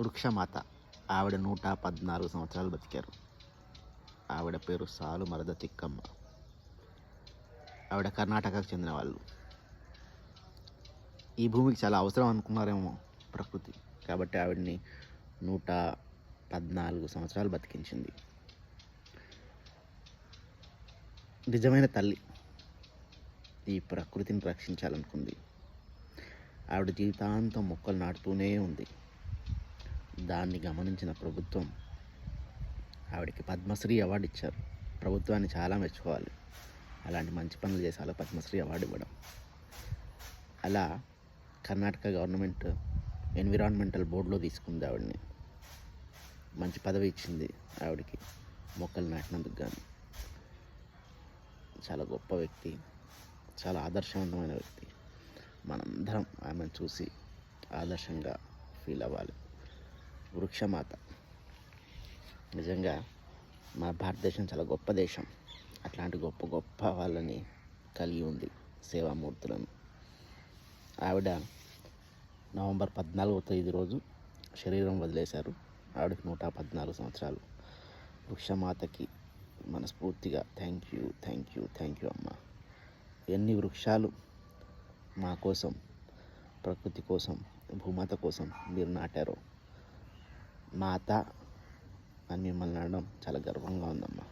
వృక్షమాత. ఆవిడ నూట పద్నాలుగు సంవత్సరాలు బతికారు. ఆవిడ పేరు సాలు మరద తిక్కమ్మ. ఆవిడ కర్ణాటకకు చెందిన వాళ్ళు. ఈ భూమికి చాలా అవసరం అనుకున్నారేమో ప్రకృతి. కాబట్టి ఆవిడని నూట పద్నాలుగు సంవత్సరాలు బతికించింది. నిజమైన తల్లి ఈ ప్రకృతిని రక్షించాలనుకుంది. ఆవిడ జీవితాంతం మొక్కలు నాటుతూనే ఉంది. దాన్ని గమనించిన ప్రభుత్వం ఆవిడకి పద్మశ్రీ అవార్డు ఇచ్చారు. ప్రభుత్వాన్ని చాలా మెచ్చుకోవాలి. అలాంటి మంచి పనులు చేసి అలా పద్మశ్రీ అవార్డు ఇవ్వడం. అలా కర్ణాటక గవర్నమెంట్ ఎన్విరాన్మెంటల్ బోర్డులో తీసుకుంది ఆవిడని. మంచి పదవి ఇచ్చింది ఆవిడకి. మొక్కలు నాటినందుకు కానీ చాలా గొప్ప వ్యక్తి. చాలా ఆదర్శవంతమైన వ్యక్తి. మనందరం ఆమెను చూసి ఆదర్శంగా ఫీల్ అవ్వాలి. వృక్షమాత. నిజంగా మన భారతదేశం చాలా గొప్ప దేశం. అట్లాంటి గొప్ప గొప్ప వాళ్ళని కలిగి ఉంది సేవామూర్తులను. ఆవిడ నవంబర్ పద్నాలుగవ తేదీ రోజు శరీరం వదిలేశారు. ఆవిడకి నూట పద్నాలుగు సంవత్సరాలు. వృక్షమాతకి మనస్ఫూర్తిగా thank you thank you thank you అమ్మ. ఎన్ని వృక్షాలు మా కోసం ప్రకృతి కోసం భూమాత కోసం మీరు నాటారో మాత అని మిమ్మల్ని అనడం చాలా గర్వంగా ఉందమ్మా.